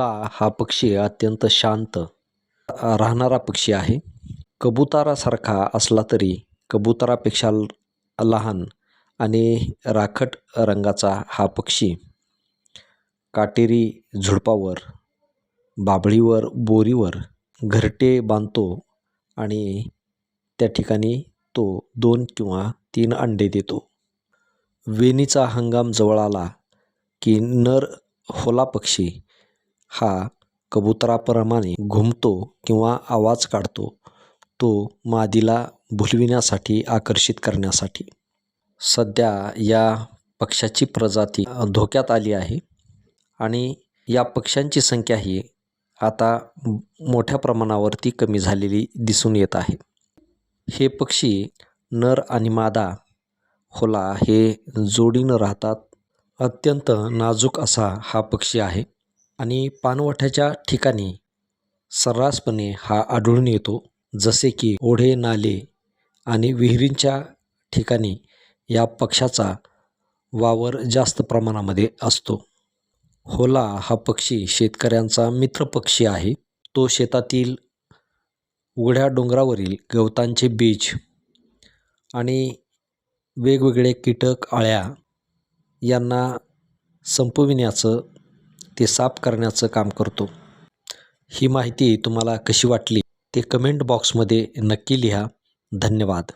होला हा पक्षी अत्यंत शांत राहणारा पक्षी आहे. कबुतारासारखा असला तरी कबुतरापेक्षा लहान आणि राखट रंगाचा हा पक्षी काटेरी झुडपावर बाभळीवर बोरीवर घरटे बांधतो आणि त्या ठिकाणी तो दोन किंवा तीन अंडे देतो. वेणीचा हंगाम जवळ आला की नर होला पक्षी हा कबुतराप्रमाणे घुमतो किंवा आवाज काढतो तो मादीला भुलविण्यासाठी आकर्षित करण्यासाठी. सध्या या पक्ष्याची प्रजाती धोक्यात आली आहे आणि या पक्ष्यांची संख्या ही आता मोठ्या प्रमाणावरती कमी झालेली दिसून येत आहे. हे पक्षी नर आणि मादा होला हे जोडीनं राहतात अत्यंत नाजूक असा हा पक्षी आहे. आणि पाणवठ्याच्या ठिकाणी सर्रासपणे हा आढळून येतो जसे की ओढे नाले आणि विहिरींच्या ठिकाणी या पक्ष्याचा वावर जास्त प्रमाणामध्ये असतो. होला हा पक्षी शेतकऱ्यांचा मित्र पक्षी आहे. तो शेतातील उघड्या डोंगरावरील गवतांचे बीज आणि वेगवेगळे कीटक अळ्या यांना संपविण्याचं ते साफ करण्याचं काम करतो. ही माहिती तुम्हाला कशी वाटली ते कमेंट बॉक्समध्ये नक्की लिहा. धन्यवाद.